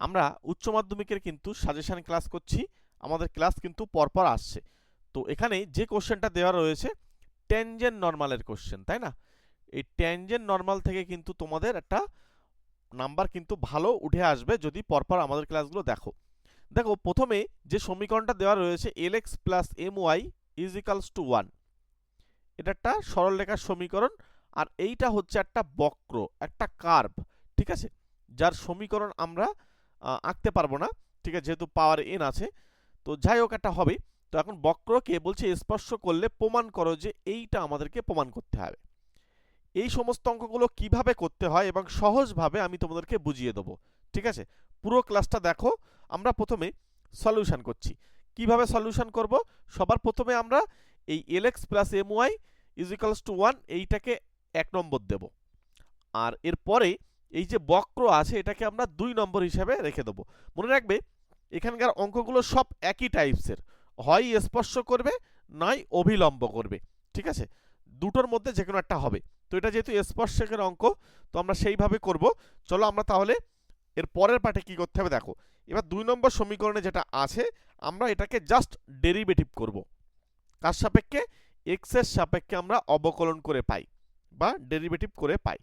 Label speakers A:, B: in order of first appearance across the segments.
A: আমরা উচ্চ মাধ্যমিকের কিন্তু সাজেশন ক্লাস করছি, আমাদের ক্লাস কিন্তু পরপর আসছে। তো এখানে যে কোশ্চেনটা দেওয়া রয়েছে ট্যানজেন্ট নর্মালের কোশ্চেন তাই না? এই ট্যানজেন্ট নর্মাল থেকে কিন্তু তোমাদের একটা নাম্বার কিন্তু ভালো উঠে আসবে যদি পরপর আমাদের ক্লাসগুলো দেখো। দেখো, প্রথমে যে সমীকরণটা দেওয়া রয়েছে L X plus M Y is equals to one এটা একটা সরলরেখার সমীকরণ আর এইটা হচ্ছে একটা বক্র, একটা কার্ভ ঠিক আছে? যার সমীকরণ আমরা আঁকতে পারব না। ঠিক আছে, যেহেতু পাওয়ার এন আছে। তো যাই হোক, একটা হবে। তো এখন বক্রকে বলছে, স্পর্শ করলে প্রমাণ করো যে এইটা আমাদেরকে প্রমাণ করতে হবে। এই সমস্ত অঙ্কগুলো কীভাবে করতে হয় এবং সহজভাবে আমি তোমাদেরকে বুঝিয়ে দেবো। ঠিক আছে? পুরো ক্লাসটা দেখো। আমরা প্রথমে সলিউশন করছি। কীভাবে সলিউশন করব? সবার প্রথমে আমরা এই L X plus M Y is equals to one এইটাকে এক নম্বর দেব। আর এরপরে এই যে বক্র আছে, এটাকে আমরা দুই নম্বর হিসাবে রেখে দেবো। মনে রাখবে, এখানকার অঙ্কগুলো সব একই টাইপসের হয় স্পর্শ করবে, নয় অভিলম্ব করবে। ঠিক আছে? দুটোর মধ্যে যে কোনো একটা হবে। তো এটা যেহেতু স্পর্শকের অঙ্ক, তো আমরা সেইভাবে করব। চলো আমরা তাহলে এর পরের পার্টে কি করতে হবে দেখো। এবার দুই নম্বর সমীকরণে যেটা আছে, আমরা এটাকে জাস্ট ডেরিভেটিভ করব। কার সাপেক্ষে? এক্সের সাপেক্ষে আমরা অবকলন করে পাই, বা ডেরিভেটিভ করে পাই।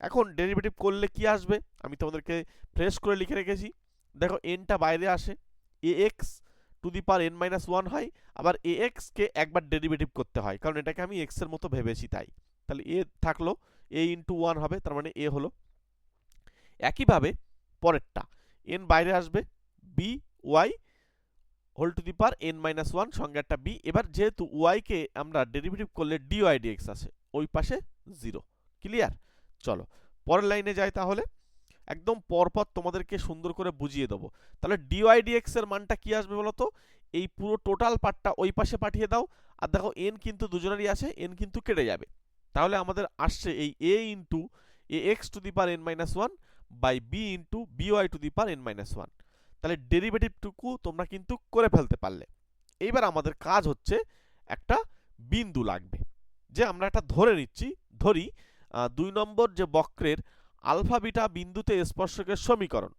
A: এখন ডেরিভেটিভ করলে কি আসবে? আমি তোমাদেরকে ফ্রেশ করে লিখে রেখেছি। দেখো এনটা বাইরে আসে। A X to the power N minus one হয়। আবার এ এক্সকে একবার ডেরিভেটিভ করতে হয়। কারণ এটাকে আমি এক্সের মতো ভেবেছি তাই। তাহলে এ থাকল এ ইন্টু ওয়ান হবে, তার মানে এ হলো। একইভাবে পরেরটা এন বাইরে আসবে B Y whole to the power N minus one সঙ্গে একটা বি এবার যেহেতু ওয়াইকে আমরা ডেরিভেটিভ করলে ডি ওয়াই ডিএক্স আসে ওই পাশে জিরো ক্লিয়ার চলো, পরের লাইনে যাই তাহলে। একদম পরপর তোমাদেরকে সুন্দর করে বুঝিয়ে দেবো। তাহলে ডিওয়াই ডিএক্স এর মানটা কি আসবে বলো তো এই পুরো টোটাল পার্টটা ওই পাশে পাঠিয়ে দাও। আর দেখো এন কিন্তু দুজনেরই আছে এন কিন্তু কেটে যাবে। তাহলে আমাদের আসছে এই A into A X to the power N minus one by B into B Y to the power N minus one তাহলে ডেরিভেটিভটুকু তোমরা কিন্তু করে ফেলতে পারলে। এইবার আমাদের কাজ হচ্ছে একটা বিন্দু লাগবে। যে আমরা একটা ধরে নিচ্ছি, ধরি দুই নম্বর যে বক্রের আলফা বিটা বিন্দুতে স্পর্শকের সমীকরণ।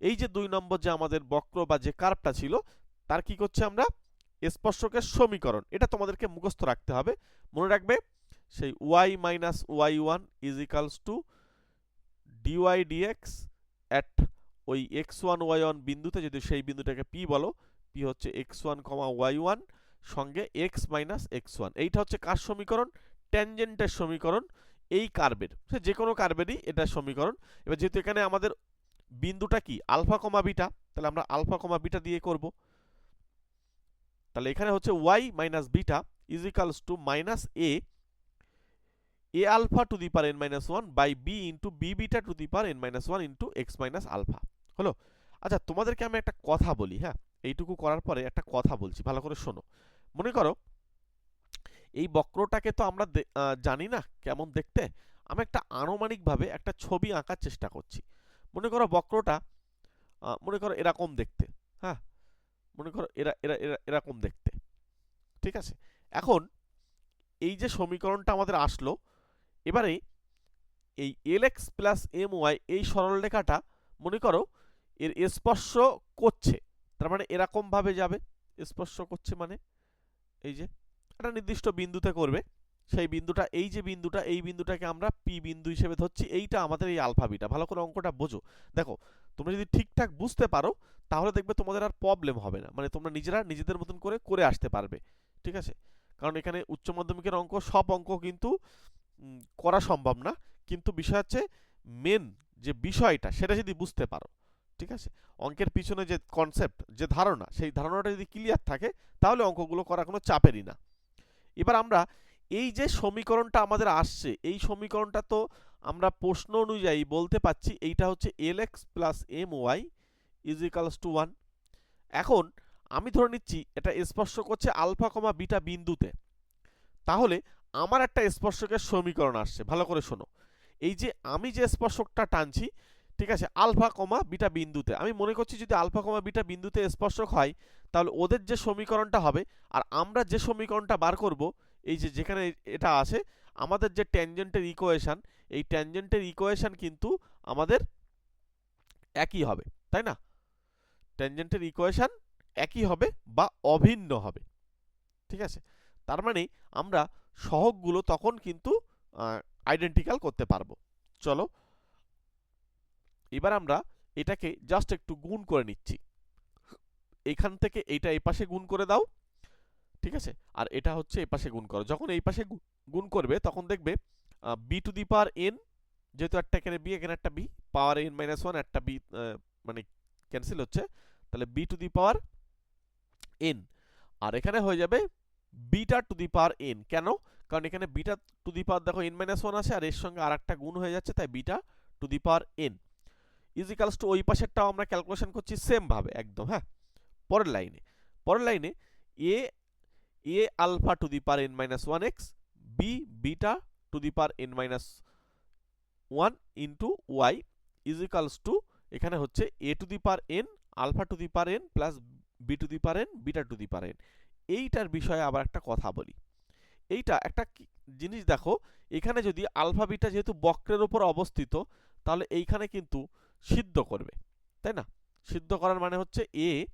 A: এই যে দুই নম্বর যে আমাদের বক্র বা যে কার্ভটা ছিল, তার কি করছে আমরা? স্পর্শকের সমীকরণ। এটা তোমাদেরকে মুখস্থ রাখতে হবে। মনে রাখবে, সেই Y minus Y one is equals to D Y D X at ওই এক্স ওয়ান ওয়াই ওয়ান বিন্দুতে, যদি সেই বিন্দুটাকে পি বলো, পি হচ্ছে X one comma Y one সঙ্গে এক্স মাইনাস এক্স ওয়ান। এইটা হচ্ছে কার সমীকরণ? ট্যানজেন্টের সমীকরণ। এই কার্বের, সে যে কোনো কার্ভেরই এটা সমীকরণ। এবার যেহেতু এখানে আমাদের বিন্দুটা কি? আলফা কমা বিটা, তাহলে আমরা আলফা কমা বিটা দিয়ে করব। তাহলে এখানে হচ্ছে Y minus beta is equals to minus A A alpha to the power N minus one by B into B beta to the power N minus one into X minus alpha. হলো? আচ্ছা তোমাদেরকে আমি একটা কথা বলি হ্যাঁ? এইটুকু করার পরে একটা কথা বলছি, ভালো করে শোনো। মনে করো এই বক্রটাকে তো আমরা জানি না কেমন দেখতে। আমি একটা আনুমানিকভাবে একটা ছবি আঁকার চেষ্টা করছি। মনে করো বক্রটা মনে করো এরকম দেখতে হ্যাঁ? মনে করো এরা এরা এরা, এরকম দেখতে, ঠিক আছে? এখন এই যে সমীকরণটা আমাদের আসলো, এবারে এই L X plus M Y এই সরলরেখাটা, মনে করো এর স্পর্শ করছে, তার মানে এরকমভাবে যাবে, স্পর্শ করছে মানে এই যে একটা নির্দিষ্ট বিন্দুতে করবে। সেই বিন্দুটা, এই যে বিন্দুটা, এই বিন্দুটাকে আমরা পি বিন্দু হিসেবে ধরছি। এইটা আমাদের এই আলফাবিটা ভালো করে অঙ্কটা বোঝো। দেখো, তোমরা যদি ঠিকঠাক বুঝতে পারো, তাহলে দেখবে তোমাদের আর প্রবলেম হবে না। মানে তোমরা নিজেরা নিজেদের মতন করে করে আসতে পারবে। ঠিক আছে? কারণ এখানে উচ্চ মাধ্যমিকের অঙ্ক, সব অঙ্ক কিন্তু করা সম্ভব না। কিন্তু বিষয় হচ্ছে মেন যে বিষয়টা, সেটা যদি বুঝতে পারো। ঠিক আছে? অঙ্কের পিছনে যে কনসেপ্ট যে ধারণা, সেই ধারণাটা যদি ক্লিয়ার থাকে, তাহলে অঙ্কগুলো করা কোনো চাপেরই না। এবার আমরা এই যে সমীকরণটা আমাদের আসছে, এই সমীকরণটা তো আমরা প্রশ্ন অনুযায়ী বলতে পাচ্ছি এইটা হচ্ছে L X plus M Y is equals to one এখন আমি ধরে নিচ্ছি এটা স্পর্শ করছে আলফা কমা বিটা বিন্দুতে। তাহলে আমার একটা স্পর্শকের সমীকরণ আসছে, ভালো করে শোনো। এই যে আমি যে স্পর্শকটা টানছি ঠিক আছে, আলফা কমা বিটা বিন্দুতে। আমি মনে করছি যদি আলফা কমা বিটা বিন্দুতে স্পর্শক হয়, তাহলে ওদের যে সমীকরণটা হবে, আর আমরা যে সমীকরণটা বার করব, এই যে যেখানে এটা আছে, আমাদের যে ট্যানজেন্টের ইকুয়েশন এই ট্যানজেন্টের ইকুয়েশন কিন্তু আমাদের একই হবে, তাই না? ট্যানজেন্টের ইকুয়েশন একই হবে বা অভিন্ন হবে, ঠিক আছে? তার মানে আমরা সহগগুলো তখন কিন্তু আইডেন্টিক্যাল করতে পারব। চলো এবার আমরা এটাকে জাস্ট একটু গুণ করে নিচ্ছি। এখান থেকে এটা এই পাশে গুণ করে দাও, ঠিক আছে? আর এটা হচ্ছে এই পাশে গুণ করো। যখন এই পাশে গুণ করবে, তখন দেখবে B to the power N যেহেতু একটা এখানে বি এখানে একটা B power N minus one একটা বি মানে ক্যান্সেল হচ্ছে, তাহলে B to the power N আর এখানে হয়ে যাবে beta to the power N কেন? কারণ এখানে বিটা টু দি পাওয়ার দেখো এন মাইনাস ওয়ান আছে, আর এর সঙ্গে আর একটা গুণ হয়ে যাচ্ছে, তাই beta to the power N is equals to ওই পাশেরটাও আমরা ক্যালকুলেশন করছি সেম ভাবে, একদম হ্যাঁ? পরের লাইনে পরের লাইনে A A alpha to the power N minus one X B beta to the power N minus one into Y is equals to এখানে হচ্ছে A to the power N alpha to the power N plus B to the power N beta to the power N এইটার বিষয়ে আবার একটা কথা বলি। এইটা একটা জিনিস দেখো, এখানে যদি আলফা বিটা যেহেতু বক্রের উপর অবস্থিত, তাহলে এইখানে কিন্তু সিদ্ধ করবে, তাই না? সিদ্ধ করার মানে হচ্ছে A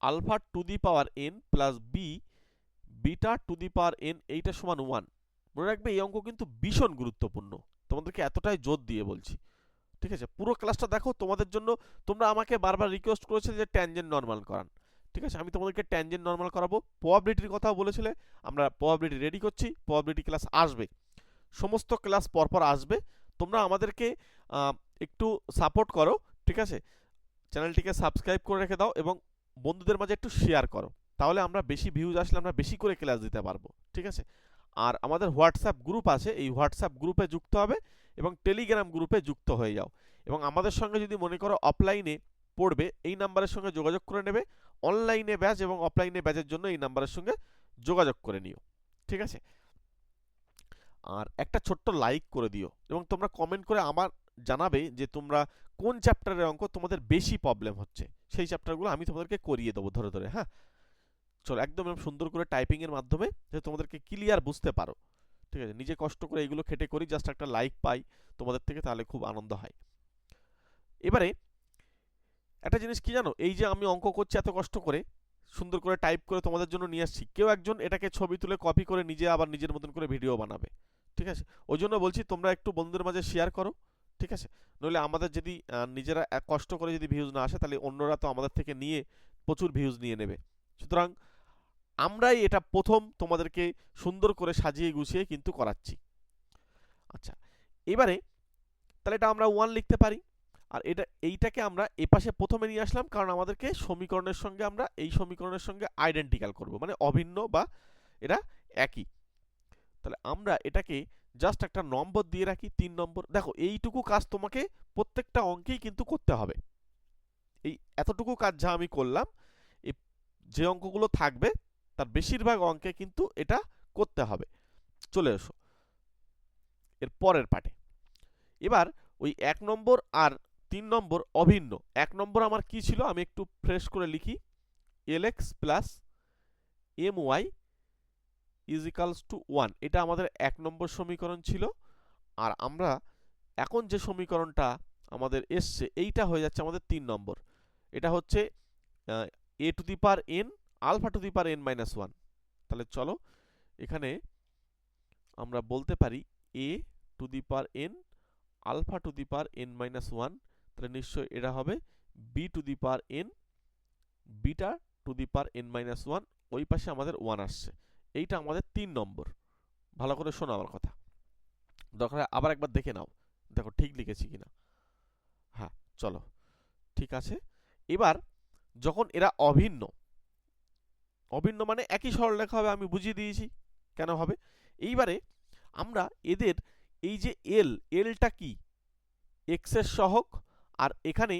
A: alpha to the power N plus B beta to the power N এইটা সমান ওয়ান। মনে রাখবে এই অঙ্ক কিন্তু ভীষণ গুরুত্বপূর্ণ। তোমাদেরকে এতটাই জোর দিয়ে বলছি। ঠিক আছে? পুরো ক্লাসটা দেখো, তোমাদের জন্য তোমরা আমাকে বারবার রিকোয়েস্ট করেছিলে যে ট্যানজেন্ট নর্মাল করান। ঠিক আছে? আমি তোমাদেরকে ট্যানজেন্ট নর্মাল করাবো। প্রবাবিলিটির কথাও বলেছিলে। আমরা প্রবাবিলিটি রেডি করছি প্রবাবিলিটি ক্লাস আসবে। সমস্ত ক্লাস পরপর আসবে। তোমরা আমাদেরকে একটু সাপোর্ট করো, ঠিক আছে? চ্যানেলটিকে সাবস্ক্রাইব করে রেখে দাও এবং বন্ধুদের মাঝে একটু শেয়ার করো। তাহলে আমরা বেশি ভিউজ আসলে আমরা বেশি করে ক্লাস দিতে পারব, ঠিক আছে? আর আমাদের হোয়াটসঅ্যাপ গ্রুপ আছে, এই হোয়াটসঅ্যাপ গ্রুপে যুক্ত হবে এবং টেলিগ্রাম গ্রুপে যুক্ত হয়ে যাও। এবং আমাদের সঙ্গে যদি মনে করো অফলাইনে পড়বে, এই নাম্বারের সঙ্গে যোগাযোগ করে নেবে। অনলাইনে ব্যাচ এবং অফলাইনে ব্যাচের জন্য এই নাম্বারের সঙ্গে যোগাযোগ করে নিও, ঠিক আছে? আর একটা ছোট্ট লাইক করে দিও এবং তোমরা কমেন্ট করে আমার জানাবে যে তোমরা কোন চ্যাপ্টারের অঙ্ক তোমাদের বেশি প্রবলেম হচ্ছে। সেই চ্যাপ্টারগুলো আমি তোমাদেরকে করিয়ে দেবো ধরে ধরে হ্যাঁ? চলো, একদম সুন্দর করে টাইপিংয়ের মাধ্যমে যে তোমাদেরকে ক্লিয়ার বুঝতে পারো। ঠিক আছে? নিজে কষ্ট করে এগুলো খেটে করি জাস্ট একটা লাইক পাই, তোমাদের থেকে তাহলে খুব আনন্দ হয়। এবারে একটা জিনিস কি জানো? এই যে আমি অঙ্ক করছি এত কষ্ট করে, সুন্দর করে টাইপ করে তোমাদের জন্য নিয়ে আসছি। কেউ একজন এটাকে ছবি তুলে কপি করে নিজে আবার নিজের মতন করে ভিডিও বানাবে। ঠিক আছে? ওই জন্য বলছি তোমরা একটু বন্ধুদের মাঝে শেয়ার করো, ঠিক আছে? নইলে আমাদের যদি নিজেরা কষ্ট করে যদি ভিউজ না আসে, তাহলে অন্যরা তো আমাদের থেকে নিয়ে প্রচুর ভিউজ নিয়ে নেবে। সুতরাং আমরাই এটা প্রথম তোমাদেরকে সুন্দর করে সাজিয়ে গুছিয়ে কিন্তু করাচ্ছি। আচ্ছা এবারে তাহলে এটা আমরা ওয়ান লিখতে পারি। আর এটা, এইটাকে আমরা এপাশে প্রথমে নিয়ে আসলাম, কারণ আমাদেরকে সমীকরণের সঙ্গে আমরা এই সমীকরণের সঙ্গে আইডেন্টিক্যাল করব। মানে অভিন্ন বা এরা একই। তাহলে আমরা এটাকে জাস্ট একটা নম্বর দিয়ে রাখি, তিন নম্বর। দেখো, এইটুকু কাজ তোমাকে প্রত্যেকটা অঙ্কেই কিন্তু করতে হবে। এই এতটুকু কাজ যা আমি করলাম যে অঙ্কগুলো থাকবে, তার বেশিরভাগ অঙ্কে কিন্তু এটা করতে হবে। চলে এসো। এর পরের পাটে এবার ওই এক নম্বর আর তিন নম্বর অভিন্ন। এক নম্বর আমার কি ছিল? আমি একটু ফ্রেশ করে লিখি। L X plus M Y is equals to one এটা আমাদের এক নম্বর সমীকরণ ছিল। আর আমরা এখন যে সমীকরণটা আমাদের এসছে, এইটা হয়ে যাচ্ছে আমাদের তিন নম্বর। এটা হচ্ছে A to the power N alpha to the power N minus one তাহলে চলো, এখানে আমরা বলতে পারি A to the power N alpha to the power N minus one তাহলে নিশ্চয়ই এটা হবে B to the power N beta to the power N minus one ওই পাশে আমাদের ওয়ান আসছে। এইটা আমাদের তিন নম্বর। ভালো করে শোনো আমার কথা। দরকার আবার একবার দেখে নাও। দেখো ঠিক লিখেছি কিনা। হ্যাঁ চলো। ঠিক আছে। এবার যখন এরা অভিন্ন অভিন্ন মানে একই সরলরেখা হবে আমি বুঝিয়ে দিয়েছি কেন হবে। এইবারে আমরা এদের এই যে এল এলটা কি? এক্সের সহক আর এখানে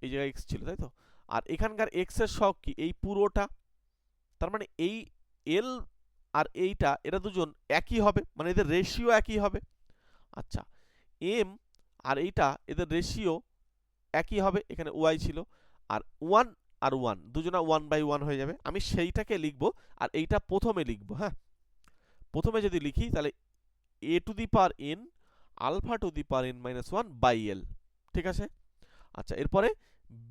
A: এই জায়গায় এক্স ছিল, তাই তো? আর এখানকার এক্সের সহক কি? এই পুরোটা। তার মানে এই এল আর এইটা, এরা দুজন একই হবে মানে এদের রেশিও একই হবে। আচ্ছা এম আর এইটা, এদের রেশিও একই হবে, এখানে ওয়াই ছিল। আর ওয়ান আর ওয়ান দুজনা ওয়ান বাই ওয়ান হয়ে যাবে। আমি সেইটাকে লিখব, আর এইটা প্রথমে লিখব হ্যাঁ? প্রথমে যদি লিখি, তাহলে A to the power N alpha to the power N minus one by L ঠিক আছে? আচ্ছা এরপরে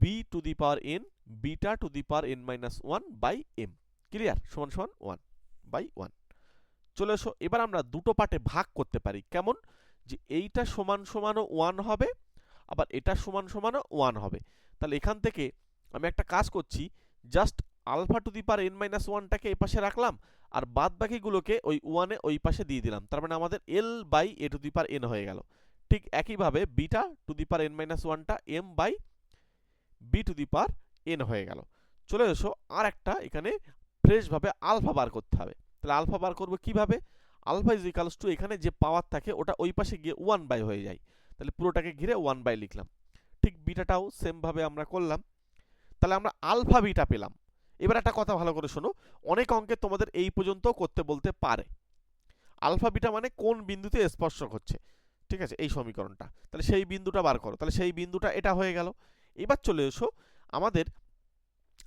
A: B to the power N beta to the power N minus one by M clear সমান সমান ওয়ান বাই ওয়ান চলে এসো, এবার আমরা দুটো পার্টে ভাগ করতে পারি। কেমন? যে এইটা সমান সমানও ওয়ান হবে, আবার এটা সমান সমানও ওয়ান হবে। তাহলে এখান থেকে আমি একটা কাজ করছি just alpha to the power N minus ওয়ানটাকে এই পাশে রাখলাম, আর বাদ বাকিগুলোকে ওই ওয়ানে ওই পাশে দিয়ে দিলাম। তার মানে আমাদের L by A to the power N হয়ে গেল। ঠিক একইভাবে beta to the power N minus ওয়ানটা M by B to the power N হয়ে গেল। চলে এসো আর একটা এখানে ফ্রেশভাবে আলফা বার করতে হবে। তাহলে আলফা বার করব কীভাবে? আলফা ইজ ইকালস টু এখানে যে পাওয়ার থাকে, ওটা ওই পাশে গিয়ে ওয়ান বাই হয়ে যায়। তাহলে পুরোটাকে ঘিরে ওয়ান বাই লিখলাম। ঠিক বিটাটাও সেমভাবে আমরা করলাম। তাহলে আমরা আলফা বিটা পেলাম। এবার একটা কথা ভালো করে শোনো। অনেক অঙ্কে তোমাদের এই পর্যন্ত করতে বলতে পারে। আলফা বিটা মানে কোন বিন্দুতে স্পর্শক হচ্ছে? ঠিক আছে, এই সমীকরণটা। তাহলে সেই বিন্দুটা বার করো। তাহলে সেই বিন্দুটা এটা হয়ে গেল। এবার চলে এসো। আমাদের,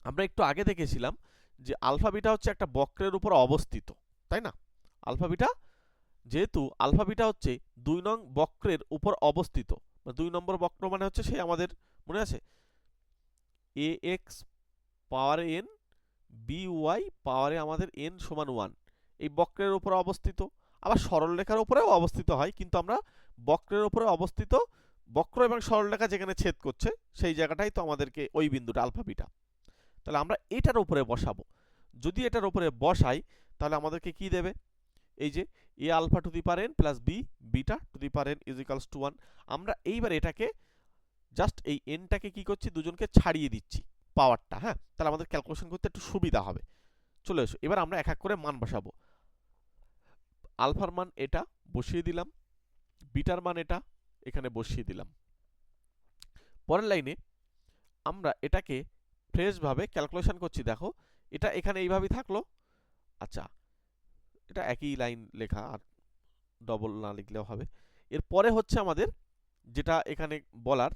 A: আমরা একটু আগে দেখেছিলাম যে আলফা বিটা হচ্ছে একটা বক্রের উপর অবস্থিত, তাই না? আলফা বিটা যেহেতু আলফা বিটা হচ্ছে দুই নং বক্রের উপর অবস্থিত দুই নম্বর বক্র মানে হচ্ছে সেই আমাদের, মনে আছে? এ এক্স পাওয়ারে এন বি ওয়াই পাওয়ারে আমাদের এন সমান ওয়ান এই বক্রের উপরে অবস্থিত। আবার সরলরেখার উপরেও অবস্থিত হয়, কিন্তু আমরা বক্রের উপরে অবস্থিত বক্র এবং সরলরেখা যেখানে ছেদ করছে, সেই জায়গাটাই তো আমাদেরকে ওই বিন্দুটা, আলফা বিটা। তাহলে আমরা এটার উপরে বসাবো। যদি এটার উপরে বসাই, তাহলে আমাদেরকে কি দেবে? এই যে A alpha to the power N plus B beta to the power N is to one আমরা এইবার এটাকে জাস্ট এই এনটাকে কি করছি? দুজনকে ছাড়িয়ে দিচ্ছি পাওয়ারটা হ্যাঁ? তাহলে আমাদের ক্যালকুলেশন করতে একটু সুবিধা হবে। চলে এসো, এবার আমরা এক এক করে মান বসাবো। আলফার মান এটা বসিয়ে দিলাম বিটার মান এটা এখানে বসিয়ে দিলাম। পরের লাইনে আমরা এটাকে ফ্রেশভাবে ক্যালকুলেশন করছি, দেখো। এটা এখানে এইভাবেই থাকল। আচ্ছা এটা একই লাইন লেখা, আর ডবল না লিখলেও হবে। এরপরে হচ্ছে আমাদের যেটা এখানে বলার,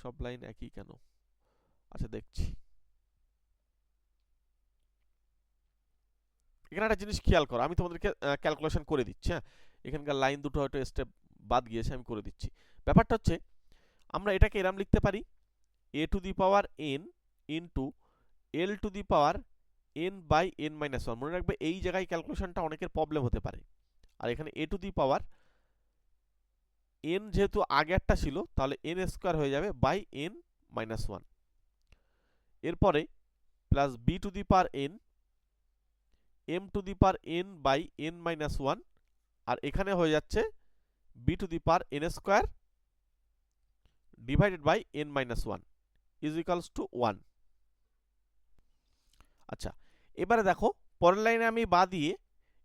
A: সব লাইন একই কেন? আচ্ছা দেখছি। এখানে একটা জিনিস খেয়াল করো, আমি তোমাদেরকে ক্যালকুলেশন করে দিচ্ছি হ্যাঁ? এখানকার লাইন দুটো হয়তো স্টেপ বাদ গিয়েছে, আমি করে দিচ্ছি। ব্যাপারটা হচ্ছে আমরা এটাকে এরম লিখতে পারি A to the power N into L to the power N by N minus one মনে রাখবে, এই জায়গায় ক্যালকুলেশনটা অনেকের প্রবলেম হতে পারে। আর এখানে এ টু দি পাওয়ার এন যেহেতু আগেরটা ছিল, তাহলে এন স্কোয়ার হয়ে যাবে বাই এন মাইনাস ওয়ান এরপরে plus B to the power N M to the power N by N minus one আর এখানে হয়ে যাচ্ছে B to the power N square divided by N minus one is equals to one আচ্ছা এবারে দেখো, পরের লাইনে আমি বা দিয়ে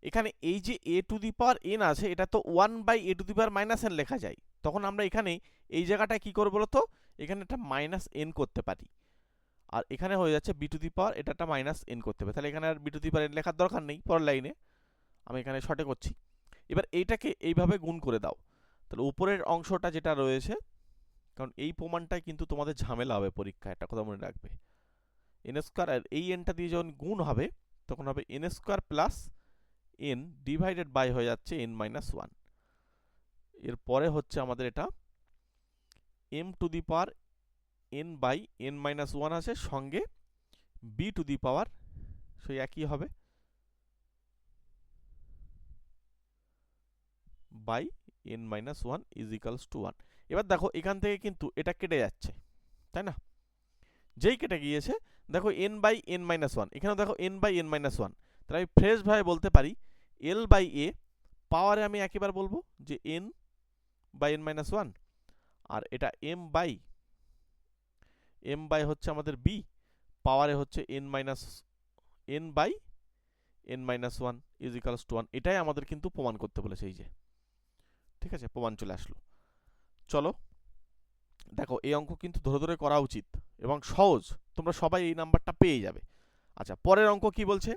A: এখানে এই যে এ টু দি পাওয়ার এন আছে, এটা তো one by A to the power minus N লেখা যায়। তখন আমরা এখানে এই জায়গাটায় কি করব বলতো? এখানে একটা মাইনাস এন করতে পারি। আর এখানে হয়ে যাচ্ছে বি টু দি পাওয়ার এটা একটা মাইনাস এন করতে হবে তাহলে এখানে আর B to the power N লেখার দরকার নেই পরের লাইনে। আমি এখানে শর্টে করছি। এবার এইটাকে এইভাবে গুণ করে দাও। তাহলে উপরের অংশটা যেটা রয়েছে কারণ এই প্রমাণটাই কিন্তু তোমাদের ঝামেলা হবে পরীক্ষায়, একটা কথা মনে রাখবে। এন স্কোয়ার আর এই এনটা দিয়ে যখন গুণ হবে, তখন হবে N square plus N divided by হয়ে যাচ্ছে এন মাইনাস ওয়ান এরপরে হচ্ছে আমাদের এটা M to the power N by N minus one আছে, সঙ্গে বি টু দি পাওয়ার সেই একই হবে by N minus one is equals to one এবার দেখো এখান থেকে কিন্তু এটা কেটে যাচ্ছে, তাই না? যেই কেটে গিয়েছে, দেখো N by N minus one এখানে দেখো N by N minus one তাহলে আমি ফ্রেশভাবে বলতে পারি এল বাই এ পাওয়ারে আমি একইবার বলব যে N by N minus one আর এটা এম বাই এম বাই হচ্ছে আমাদের বি পাওয়ারে হচ্ছে N minus N by N minus one is equals to one এটাই আমাদের কিন্তু প্রমাণ করতে বলেছে, এই যে, ঠিক আছে? প্রমাণ চলে আসলো। চলো। দেখো, এই অঙ্ক কিন্তু ধরে ধরে করা উচিত এবং সহজ। তোমরা সবাই এই নাম্বারটা পেয়ে যাবে। আচ্ছা পরের অঙ্ক কি বলছে?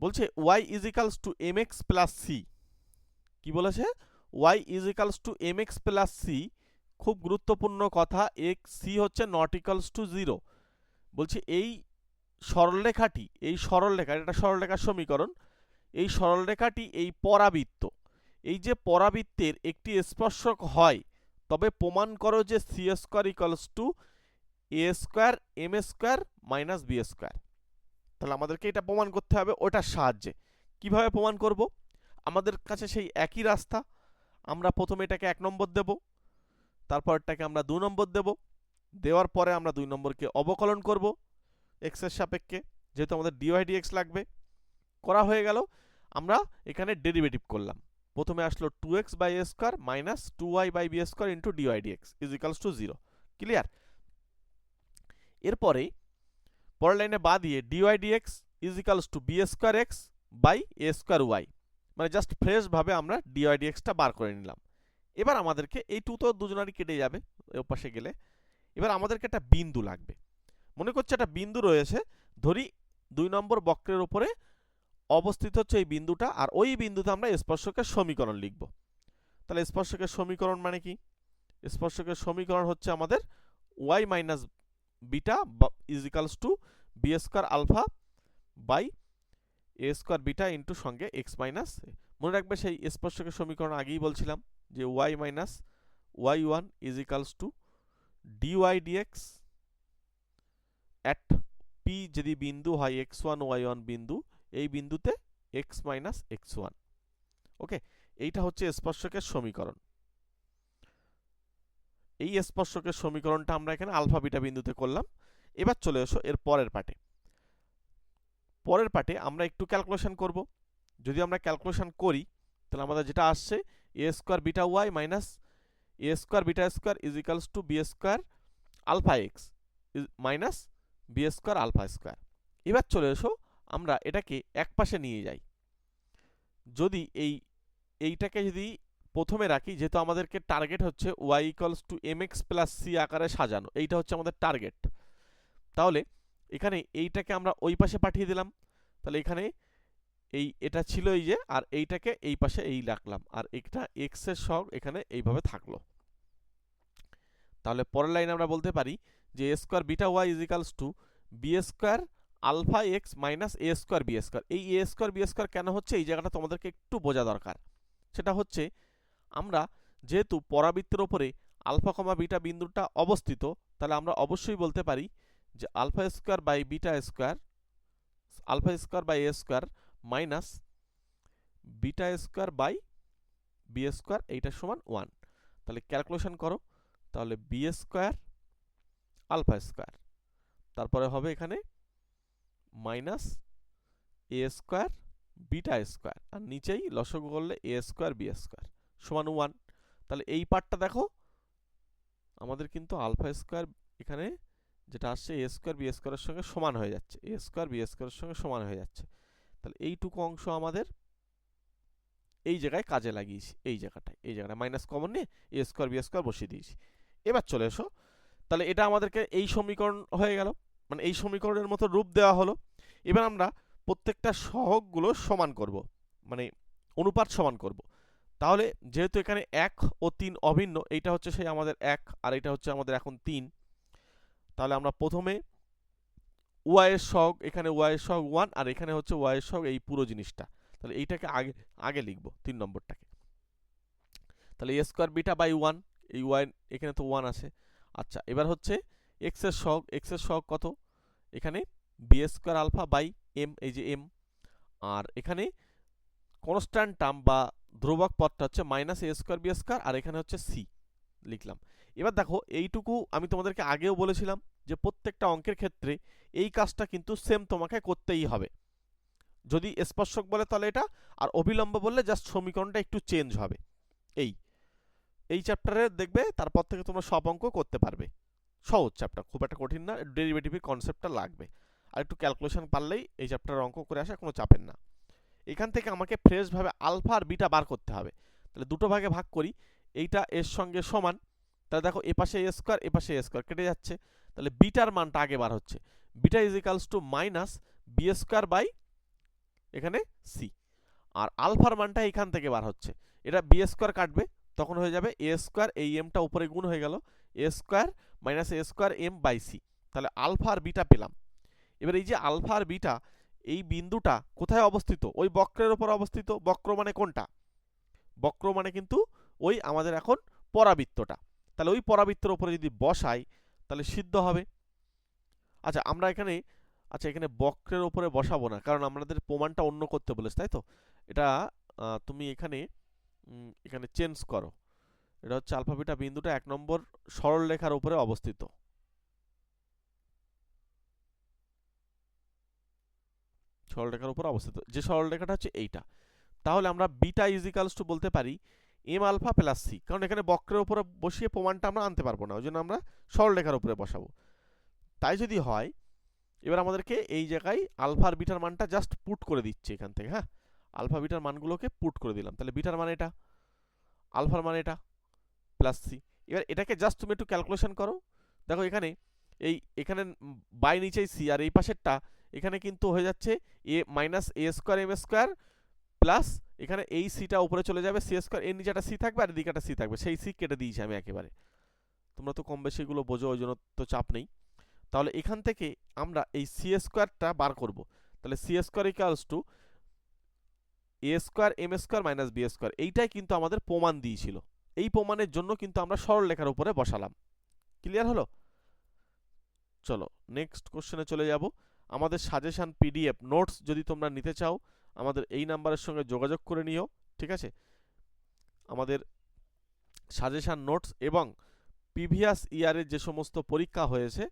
A: বলছে Y is to M X plus C কি বলেছে? Y is to M X plus C খুব গুরুত্বপূর্ণ কথা এক্স সি হচ্ছে নট ইকালস টু জিরো বলছে, এই সরলরেখাটি, এই সরলরেখা, এটা সরলরেখার সমীকরণ, এই সরলরেখাটি এই পরাবৃত্ত। এই যে পরাবৃত্তের একটি স্পর্শক হয় তবে প্রমাণ করো যে C square equals to A square M square minus B square তাহলে আমাদেরকে এটা প্রমাণ করতে হবে ওটার সাহায্যে। কীভাবে প্রমাণ করব? আমাদের কাছে সেই একই রাস্তা। আমরা প্রথমে এটাকে এক নম্বর দেব তারপর এটাকে আমরা দু নম্বর দেব। দেওয়ার পরে আমরা দুই নম্বরকে অবকলন করব এক্সের সাপেক্ষে, যেহেতু আমাদের ডিওয়াই ডিএক্স লাগবে। করা হয়ে গেল, আমরা এখানে ডেরিভেটিভ করলাম। প্রথমে আসলো two X by A square minus two Y by B square into D Y D X is equals to zero clear এরপরে পরের লাইনে বা দিয়ে D Y D X is equals to B square X by A square Y মানে just ফ্রেশভাবে আমরা dy ডিএক্সটা বার করে নিলাম। এবার আমাদেরকে এই টু তো দুজনারই কেটে যাবে ওই পাশে গেলে। এবার আমাদেরকে একটা বিন্দু লাগবে। মনে করছে একটা বিন্দু রয়েছে, ধরি দুই নম্বর বক্রের উপরে অবস্থিত হচ্ছে এই বিন্দুটা আর ওই বিন্দুতে আমরা স্পর্শকের সমীকরণ লিখব। তাহলে স্পর্শকের সমীকরণ মানে কি? স্পর্শকের সমীকরণ হচ্ছে আমাদের Y minus beta is equals to B square alpha by A square beta into সঙ্গে এক্স মাইনাস মনে রাখবে সেই স্পর্শকের সমীকরণ আগেই বলছিলাম যে Y minus Y one is equals to D Y D X at P যদি বিন্দু হয় এক্স ওয়ান ওয়াই ওয়ান বিন্দু এই বিন্দুতে X minus X one okay এইটা হচ্ছে স্পর্শকের সমীকরণ। এই স্পর্শকের সমীকরণটা আমরা এখানে আলফা বিটা বিন্দুতে করলাম। এবার চলে এসো এর পরের পাটে পরের পাটে আমরা একটু ক্যালকুলেশন করব। যদি আমরা ক্যালকুলেশন করি, তাহলে আমাদের যেটা আসছে A square beta Y minus A square beta square is equals to B square alpha X minus B square alpha square এবার চলে এসো আমরা এটাকে এক পাশে নিয়ে যাই। যদি এই, এইটাকে যদি প্রথমে রাখি, যেহেতু আমাদেরকে টার্গেট হচ্ছে Y equals to M X plus C আকারে সাজানো, এইটা হচ্ছে আমাদের টার্গেট তাহলে এখানে এইটাকে আমরা ওই পাশে পাঠিয়ে দিলাম। তাহলে এখানে এই, এটা ছিল এই যে, আর এইটাকে এই পাশে এই রাখলাম। আর এটা এক্সের সহ এখানে এইভাবে থাকল। তাহলে পরের লাইনে আমরা বলতে পারি যে A square beta Y is to B square alpha X minus A square B square. এই এ স্কোয়ার বি স্কোয়ার কেন হচ্ছে? এই জায়গাটা তোমাদেরকে একটু বোঝা দরকার। সেটা হচ্ছে, আমরা যেহেতু পরাবৃত্তের ওপরে আলফা কমা বিটা বিন্দুটা অবস্থিত, তাহলে আমরা অবশ্যই বলতে পারি যে alpha square by beta square, alpha square by A square minus beta square by B square, এইটা সমান ওয়ান। তাহলে ক্যালকুলেশন করো, তাহলে বি স্কোয়ার আলফা স্কোয়ার। তারপরে হবে এখানে minus A square beta square আর নিচেই লসগু করলে এ স্কোয়ার বি স্কোয়ার সমান ওয়ান তাহলে এই পার্টটা দেখো, আমাদের কিন্তু আলফা স্কোয়ার এখানে যেটা আসছে এ স্কোয়ার বি স্কোয়ারের সঙ্গে সমান হয়ে যাচ্ছে এ স্কোয়ার বি স্কোয়ারের সঙ্গে সমান হয়ে যাচ্ছে। তাহলে এইটুকু অংশ আমাদের এই জায়গায় কাজে লাগিয়েছি, এই জায়গাটায় এই জায়গাটায় মাইনাস কমন নিয়ে এ স্কোয়ার বি স্কোয়ার বসিয়ে দিয়েছি। এবার চলে এসো, তাহলে এটা আমাদেরকে এই সমীকরণ হয়ে গেল। মানে এই সমীকরণের মতো রূপ দেওয়া হলো। এবার আমরা প্রত্যেকটা সহগগুলো সমান করব মানে অনুপাত সমান করব। তাহলে যেহেতু এখানে এক ও তিন অভিন্ন, এইটা হচ্ছে সেই আমাদের এক আর এটা হচ্ছে আমাদের এখন তিন। তাহলে আমরা প্রথমে ওয়াইয়ের সহগ, এখানে ওয়াইয়ের সহগ ওয়ান আর এখানে হচ্ছে ওয়াইয়ের সহগ এই পুরো জিনিসটা। তাহলে এইটাকে আগে আগে লিখব তিন নম্বরটাকে। তাহলে A square beta by one এই ওয়াই এখানে তো ওয়ান আছে। আচ্ছা এবার হচ্ছে এক্সের সহগ এক্সের সহগ কত? এখানে B square alpha by M এই যে এম আর এখানে কনস্ট্যান্ট টার্ম বা ধ্রুবক পদটা হচ্ছে minus a square b square আর এখানে হচ্ছে সি লিখলাম। এবার দেখো, এইটুকু আমি তোমাদেরকে আগেও বলেছিলাম যে প্রত্যেকটা অঙ্কের ক্ষেত্রে এই কাজটা কিন্তু সেম তোমাকে করতেই হবে। যদি স্পর্শক বলে তাহলে এটা, আর অবিলম্ব বললে জাস্ট সমীকরণটা একটু চেঞ্জ হবে। এই এই চ্যাপ্টারে দেখবে, তারপর থেকে তোমরা সব অঙ্ক করতে পারবে। সহজ চ্যাপ্টার খুব একটা কঠিন না ডেরিভেটিভের কনসেপ্টটা লাগবে। আর একটু ক্যালকুলেশন পারলেই এই চ্যাপ্টারের অঙ্ক করে আসা কোনো চাপের না। এখান থেকে আমাকে ফ্রেশভাবে আলফা আর বিটা বার করতে হবে। তাহলে দুটো ভাগে ভাগ করি, এইটা এর সঙ্গে সমান, তাহলে দেখো এ পাশে এ স্কোয়ার এ পাশে এ স্কোয়ার কেটে যাচ্ছে। তাহলে বিটার মানটা আগে বার হচ্ছে। Beta is equals to minus b square by এখানে সি আর আলফার মানটা এখান থেকে বার হচ্ছে। এটা বি স্কোয়ার কাটবে, তখন হয়ে যাবে এ স্কোয়ার এই এমটা উপরে গুণ হয়ে গেল। A square minus a square m by c তাহলে আলফা আর বিটা পেলাম। এবার এই যে আলফা আর বিটা এই বিন্দুটা কোথায় অবস্থিত? ওই বক্রের ওপর অবস্থিত। বক্র মানে কোনটা? বক্র মানে কিন্তু ওই আমাদের এখন পরাবৃত্তটা। তাহলে ওই পরাবৃত্তের ওপরে যদি বসাই, তাহলে সিদ্ধ হবে। আচ্ছা আমরা এখানে আচ্ছা এখানে বক্রের ওপরে বসাবো না, কারণ আমাদের প্রমাণটা অন্য করতে বলেছে, তাই তো? এটা তুমি এখানে এখানে চেঞ্জ করো। এটা হচ্ছে আলফা বিটা বিন্দুটা এক নম্বর সরল রেখার উপরে অবস্থিত। সরলরেখার উপর অবস্থিত। যে সরলরেখাটা হচ্ছে এইটা। তাহলে আমরা বিটা ইজিক্যালস টু বলতে পারি এম আলফা প্লাস সি কারণ এখানে বক্রের উপরে বসিয়ে প্রমাণটা আমরা আনতে পারব না ওই জন্য আমরা সরলরেখার উপরে বসাবো। তাই যদি হয়, এবার আমাদেরকে এই জায়গায় আলফার বিটার মানটা জাস্ট পুট করে দিচ্ছে এখান থেকে হ্যাঁ? আলফা বিটার মানগুলোকে পুট করে দিলাম। তাহলে বিটার মান এটা? আলফার মান এটা? প্লাস সি এবার এটাকে জাস্ট তুমি একটু ক্যালকুলেশন করো। দেখো এখানে, এই, এখানে বাই নিচেই সি আর এই পাশেরটা, এখানে কিন্তু হয়ে যাচ্ছে a minus a square m square plus এখানে এই সিটা উপরে চলে যাবে সি স্কোয়ার এর নিচে একটা সি থাকবে আর এদিকে একটা সি থাকবে। সেই সি কেটে দিয়েছি আমি একেবারে। তোমরা তো কম বেশি এগুলো বোঝো ওই জন্য তো চাপ নেই। তাহলে এখান থেকে আমরা এই সি স্কোয়ারটা বার করব। তাহলে c square equals to a square m square minus b square এইটাই কিন্তু আমাদের প্রমাণ দিয়েছিল। এই প্রমাণের জন্য কিন্তু আমরা সরল লেখার উপরে বসালাম। ক্লিয়ার হলো? চলো নেক্সট কোশ্চেনে চলে যাব। আমাদের সাজেশান পিডিএফ নোটস যদি তোমরা নিতে চাও, আমাদের এই নাম্বারের সঙ্গে যোগাযোগ করে নিও, ঠিক আছে? আমাদের সাজেশান নোটস এবং প্রিভিয়াস ইয়ারের যে সমস্ত পরীক্ষা হয়েছে,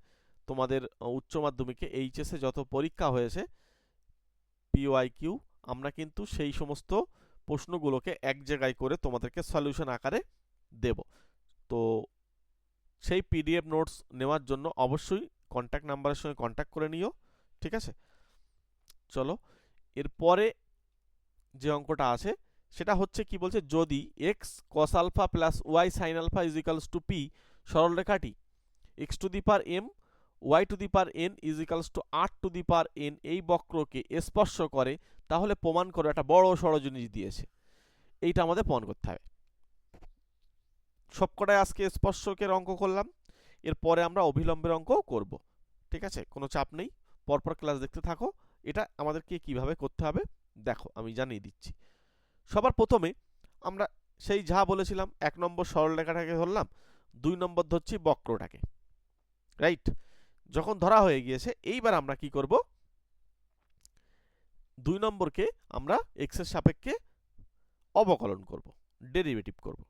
A: তোমাদের উচ্চ মাধ্যমিকে এইচএসে যত পরীক্ষা হয়েছে পিওয়াই কিউ আমরা কিন্তু সেই সমস্ত প্রশ্নগুলোকে এক জায়গায় করে তোমাদেরকে সলিউশন আকারে দেব। তো সেই পিডিএফ নোটস নেওয়ার জন্য অবশ্যই কন্ট্যাক্ট নাম্বারের সঙ্গে কন্ট্যাক্ট করে নিও, ঠিক আছে? চলো, এরপরে যে অঙ্কটা আছে, সেটা হচ্ছে কি বলছে, যদি x cos alpha plus y sine alpha is equals to p সরলরেখাটি x to the power m y to the power n is equals to আট টু দি পার এন এই বক্রকে স্পর্শ করে, তাহলে প্রমাণ করো একটা বড় সড় জিনিস দিয়েছে। এইটা আমাদের প্রমাণ করতে হবে। সবকটাই আজকে স্পর্শকের অঙ্ক করলাম। এরপরে আমরা অবিলম্বের অঙ্কও করব। ঠিক আছে? কোনো চাপ নেই। পরপর ক্লাস দেখতে থাকো। এটা আমাদেরকে কীভাবে করতে হবে? দেখো, আমি জানিয়ে দিচ্ছি। সবার প্রথমে আমরা সেই যা বলেছিলাম, এক নম্বর সরলরেখাটাকে ধরলাম, দুই নম্বর ধরছি বক্রটাকে। রাইট যখন ধরা হয়ে গিয়েছে, এইবার আমরা কি করব? দুই নম্বরকে আমরা এক্সের সাপেক্ষে অবকলন করব ডেরিভেটিভ করব।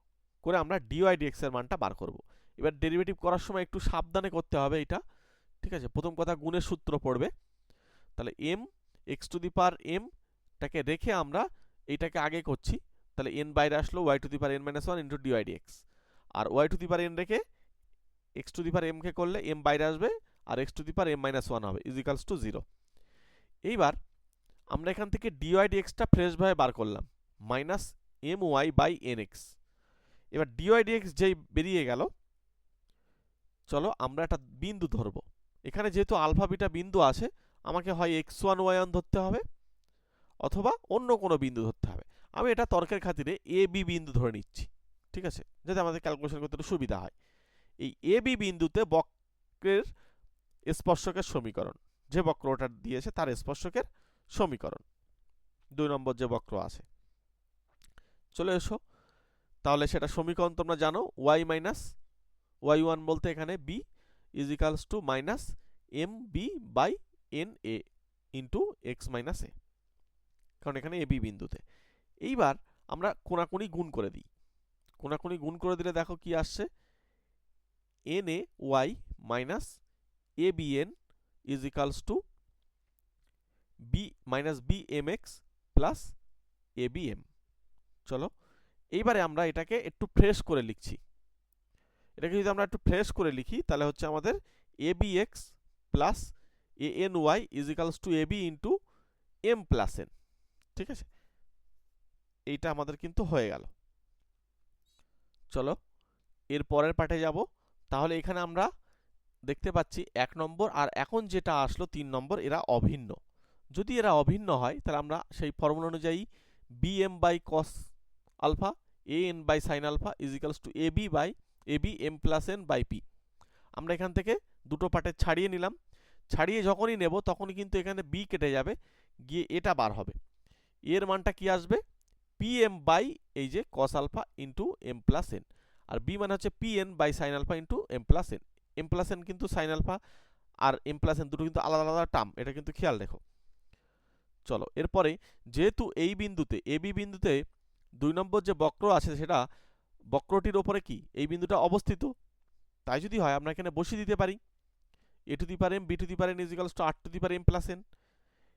A: করে আমরা ডিওয়াই ডিএক্স এর মানটা বার করব। এবার ডেরিভেটিভ করার সময় একটু সাবধানে করতে হবে এটা, ঠিক আছে? প্রথম কথা গুণের সূত্র পড়বে। তাহলে m x to the power m টাকে রেখে আমরা এইটাকে আগে করছি। তাহলে এন বাইরে আসলো y to the power n minus one into dy dx R y to the power n রেখে এক্স টু দি পার এমকে করলে এম বাইরে আসবে আর x to the power m minus one হবে ইজিক্যালস টু জিরো এইবার আমরা এখান থেকে ডিওয়াই ডিএক্সটা ফ্রেশভাবে বার করলাম minus m y by n x এবার ডিওয়াই ডিএক্স যেই বেরিয়ে গেল, চলো আমরা একটা বিন্দু ধরবো। এখানে যেহেতু আলফা বিটা বিন্দু আছে, আমাকে হয় এক্স ওয়ান ওয়াই ওয়ান ধরতে হবে, অথবা অন্য কোনো বিন্দু ধরতে হবে। আমি এটা তর্কের খাতিরে এ বি বিন্দু ধরে নিচ্ছি, ঠিক আছে? যাতে আমাদের ক্যালকুলেশন করতে সুবিধা হয়। এই এ বি বিন্দুতে বক্রের স্পর্শকের সমীকরণ। যে বক্র ওটা দিয়েছে তার স্পর্শকের সমীকরণ। দুই নম্বর যে বক্র আছে। চলে এসো। তাহলে সেটা সমীকরণ তোমরা জানো ওয়াই মাইনাস ওয়াই ওয়ান বলতে এখানে b is equals to minus m b by n a into x minus a কারণ এখানে এ বি বিন্দুতে। এইবার আমরা কোনাকুনি গুণ করে দিই। কোনাকুনি গুণ করে দিলে দেখো কি আসছে? N a y minus a b n is equals to b minus b m x plus a b m চলো, এইবারে আমরা এটাকে একটু ফ্রেশ করে লিখছি। এটাকে যদি আমরা একটু ফ্রেশ করে লিখি, তাহলে হচ্ছে আমাদের a b x plus a n y is equals to a b into m plus n ঠিক আছে? এইটা আমাদের কিন্তু হয়ে গেল। চলো, এর পরের পার্টে যাব। তাহলে এখানে আমরা দেখতে পাচ্ছি এক নম্বর আর এখন যেটা আসলো তিন নম্বর, এরা অভিন্ন। যদি এরা অভিন্ন হয়, তাহলে আমরা সেই ফর্মুলা অনুযায়ী b m by cos alpha a n by sine alpha is equals to a b by a b m plus n by p আমরা এখান থেকে দুটো পার্টে ছাড়িয়ে নিলাম। ছাড়িয়ে যখনই নেব, তখনই কিন্তু এখানে বি কেটে যাবে, গিয়ে এটা বার হবে। এর মানটা কি আসবে? পি এম বাই এই যে cos alpha into m plus n আর বি মানে হচ্ছে p n by sine alpha into m plus n m plus n কিন্তু সাইন আলফা আর এম দুটো কিন্তু আলাদা আলাদা টার্ম এটা কিন্তু খেয়াল রেখো। চলো, এরপরে যেহেতু এই বিন্দুতে এ বি বিন্দুতে দুই নম্বর যে বক্র আছে সেটা, বক্রটির ওপরে কি? এই বিন্দুটা অবস্থিত। তাই যদি হয়, আমরা এখানে বসিয়ে দিতে পারি। A to the power m b to the power n is equals to r to the power m plus n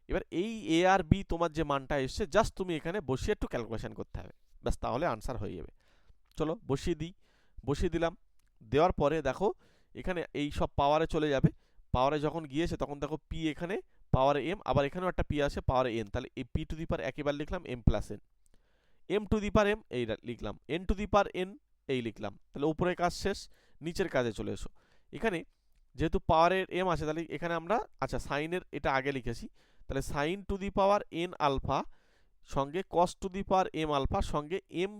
A: এবার এই এ আর বি তোমার যে মানটা এসছে জাস্ট তুমি এখানে বসিয়ে একটু ক্যালকুলেশন করতে হবে। ব্যাস, তাহলে আনসার হয়ে যাবে। চলো, বসিয়ে দিই। বসিয়ে দিলাম। দেওয়ার পরে দেখো এখানে এই সব পাওয়ারে চলে যাবে। পাওয়ারে যখন গিয়েছে তখন দেখো পি এখানে পাওয়ার এম আবার এখানেও একটা পি আছে পাওয়ারে এন তাহলে এই পি টু দি পার একেবারে লিখলাম m plus n m to the power m এই লিখলাম। N to the power n এই লিখলাম। তাহলে উপরের কাজ শেষ, নিচের কাজে চলে এসো। এখানে যেহেতু পাওয়ারের এম আছে, তাহলে এখানে আমরা আচ্ছা সাইনের এটা আগে লিখেছি। তাহলে sine to the power n alpha সঙ্গে cos to the power m alpha সঙ্গে m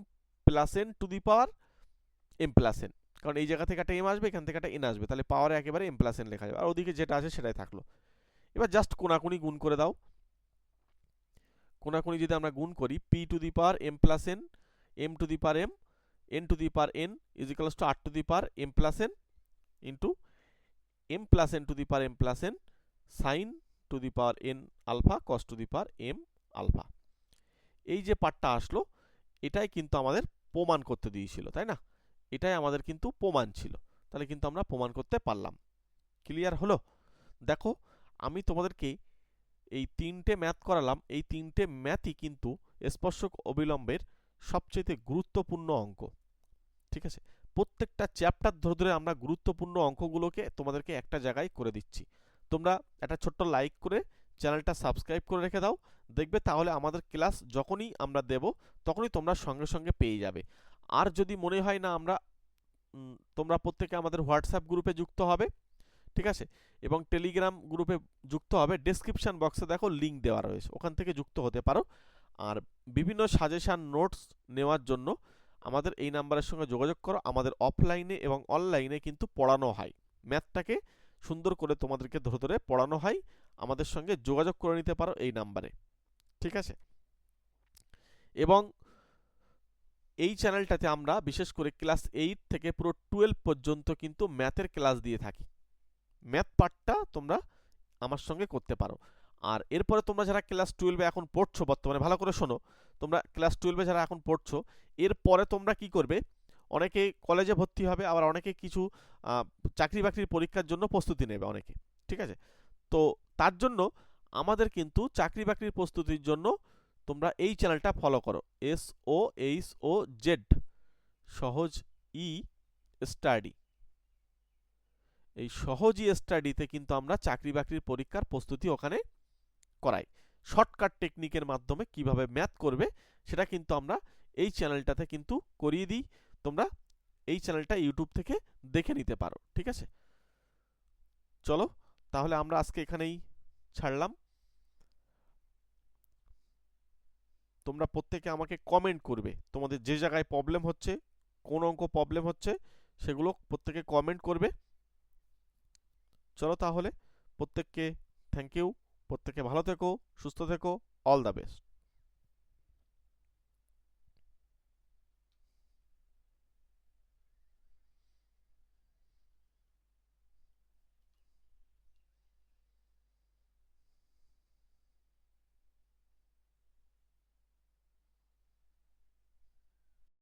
A: plus n to the power m plus n কারণ এই জায়গা থেকে একটা এম আসবে, এখান থেকে একটা এন আসবে। তাহলে পাওয়ারে একেবারে এম প্লাস এন লেখা যাবে। আর ওদিকে যেটা আছে সেটাই থাকল। এবার জাস্ট কোনাকুনি গুণ করে দাও। কোনাকুনি যদি আমরা গুণ করি p to the power m plus n m to the power m n to the power n is equals to r to the power m plus n into m plus n to the power m plus n sine to the power n alpha cos to the power m alpha এই যে পার্টটা আসলো, এটাই কিন্তু আমাদের প্রমাণ করতে দিয়েছিল, তাই না? এটাই আমাদের কিন্তু প্রমাণ ছিল। তাহলে কিন্তু আমরা প্রমাণ করতে পারলাম। ক্লিয়ার হলো? দেখো, আমি তোমাদেরকে এই তিনটে ম্যাথ করালাম। এই তিনটে ম্যাথই কিন্তু স্পর্শক অবিলম্বের সবচেয়ে গুরুত্বপূর্ণ অঙ্ক। ঠিক আছে? প্রত্যেকটা চ্যাপ্টার ধরে ধরে আমরা গুরুত্বপূর্ণ অঙ্কগুলোকে তোমাদেরকে একটা জায়গায় করে দিচ্ছি। তোমরা একটা ছোট্ট লাইক করে চ্যানেলটা সাবস্ক্রাইব করে রেখে দাও। দেখবে তাহলে আমাদের ক্লাস যখনই আমরা দেব, তখনই তোমরা সঙ্গে সঙ্গে পেয়ে যাবে। আর যদি মনে হয় না, আমরা তোমরা প্রত্যেকে আমাদের হোয়াটসঅ্যাপ গ্রুপে যুক্ত হবে, ঠিক আছে? এবং টেলিগ্রাম গ্রুপে যুক্ত হবে ডেসক্রিপশান বক্সে দেখো লিঙ্ক দেওয়া রয়েছে, ওখান থেকে যুক্ত হতে পারো। আর বিভিন্ন সাজেশান নোটস নেওয়ার জন্য আমাদের এই নাম্বারের সঙ্গে যোগাযোগ করো, আমাদের অফলাইনে এবং অনলাইনে কিন্তু পড়ানো হয়। ম্যাথটাকে সুন্দর করে তোমাদেরকে ধরে ধরে পড়ানো হয়, আমাদের সঙ্গে যোগাযোগ করে নিতে পারো এই নাম্বারে ঠিক আছে? এবং এই চ্যানেলটাতে আমরা, বিশেষ করে ক্লাস এইট থেকে পুরো টুয়েলভ পর্যন্ত কিন্তু ম্যাথের ক্লাস দিয়ে থাকি। ম্যাথ পার্টটা তোমরা আমার সঙ্গে করতে পারো। আর এরপরে তোমরা যারা ক্লাস টুয়েলভে এখন পড়ছো, বর্তমানে ভালো করে শোনো, তোমরা ক্লাস টুয়েলভে যারা এখন পড়ছো, এরপরে তোমরা কি করবে? অনেকে কলেজে ভর্তি হবে, আবার অনেকে কিছু চাকরি বাকরির পরীক্ষার জন্য প্রস্তুতি নেবে অনেকে, ঠিক আছে? তো তার জন্য আমাদের কিন্তু চাকরি বাকরির প্রস্তুতির জন্য তোমরা এই চ্যানেলটা ফলো করো। S O H O Z সহজ ই স্টাডি এই সহজ ই স্টাডিতে কিন্তু আমরা চাকরি বাকরির পরীক্ষার প্রস্তুতি ওখানে করাই। শর্টকাট টেকনিকের মাধ্যমে কীভাবে ম্যাথ করবে, সেটা কিন্তু আমরা এই চ্যানেলটাতে কিন্তু করিয়ে দিই। তোমরা এই চ্যানেলটা ইউটিউব থেকে দেখে নিতে পারো, ঠিক আছে? চলো, তাহলে আমরা আজকে এখানেই ছাড়লাম। তোমরা প্রত্যেকে আমাকে কমেন্ট করবে। তোমাদের যে জায়গায় প্রবলেম হচ্ছে, কোন অঙ্ক প্রবলেম হচ্ছে, সেগুলো প্রত্যেকে কমেন্ট করবে। চলো তাহলে, প্রত্যেককে থ্যাংক ইউ প্রত্যেকে ভালো থেকো, সুস্থ থেকো অল দ্য বেস্ট